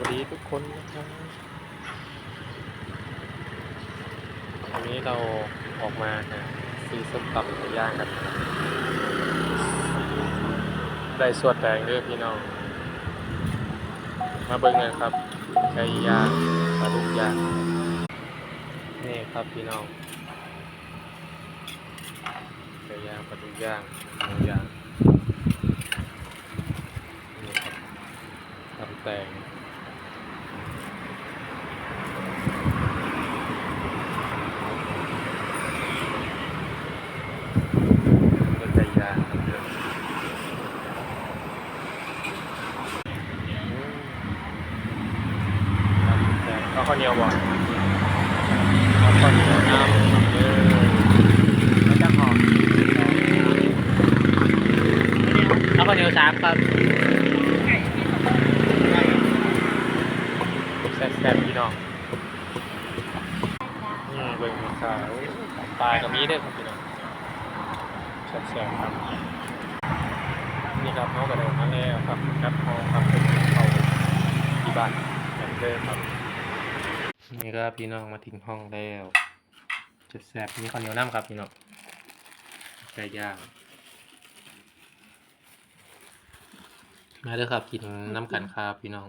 วัสดีทุกคนนะครับวันนี้เราออกมาหาซื้อส้มตำไก่ย่างกันได้สวดแดงด้วยพี่น้อง มาเบิ่งกันครับไก่ย่างปลาดุกย่างนี่ครับพี่น้องไก่ย่างปลาดุกย่างหมูย่างนี่ครับตำแตง เป็นไก่ย่างครับเดียวอืมเอาข้าวเหนียวบ่เอาข้าวเหนียวน้ำเออมันจะหอมเอาข้าวเหนียวสามครับแซ่บๆพี่น้องอืมเบิ่งราคาโอ้ยปลากับมีเด้อครับพี่น้อง แซ่ครับ นี่ครับเขากระโดดมาแล้วครับครับเขาครับเป็นเขาที่บ้านกันเดิมครับนี่ก็พี่น้องมาถึงห้องแล้วจะแซ่บมีข้าวเหนียวน้ำครับพี่น้องไก่ย่างมาเด้อครับกินน้ำกันครับพี่น้อง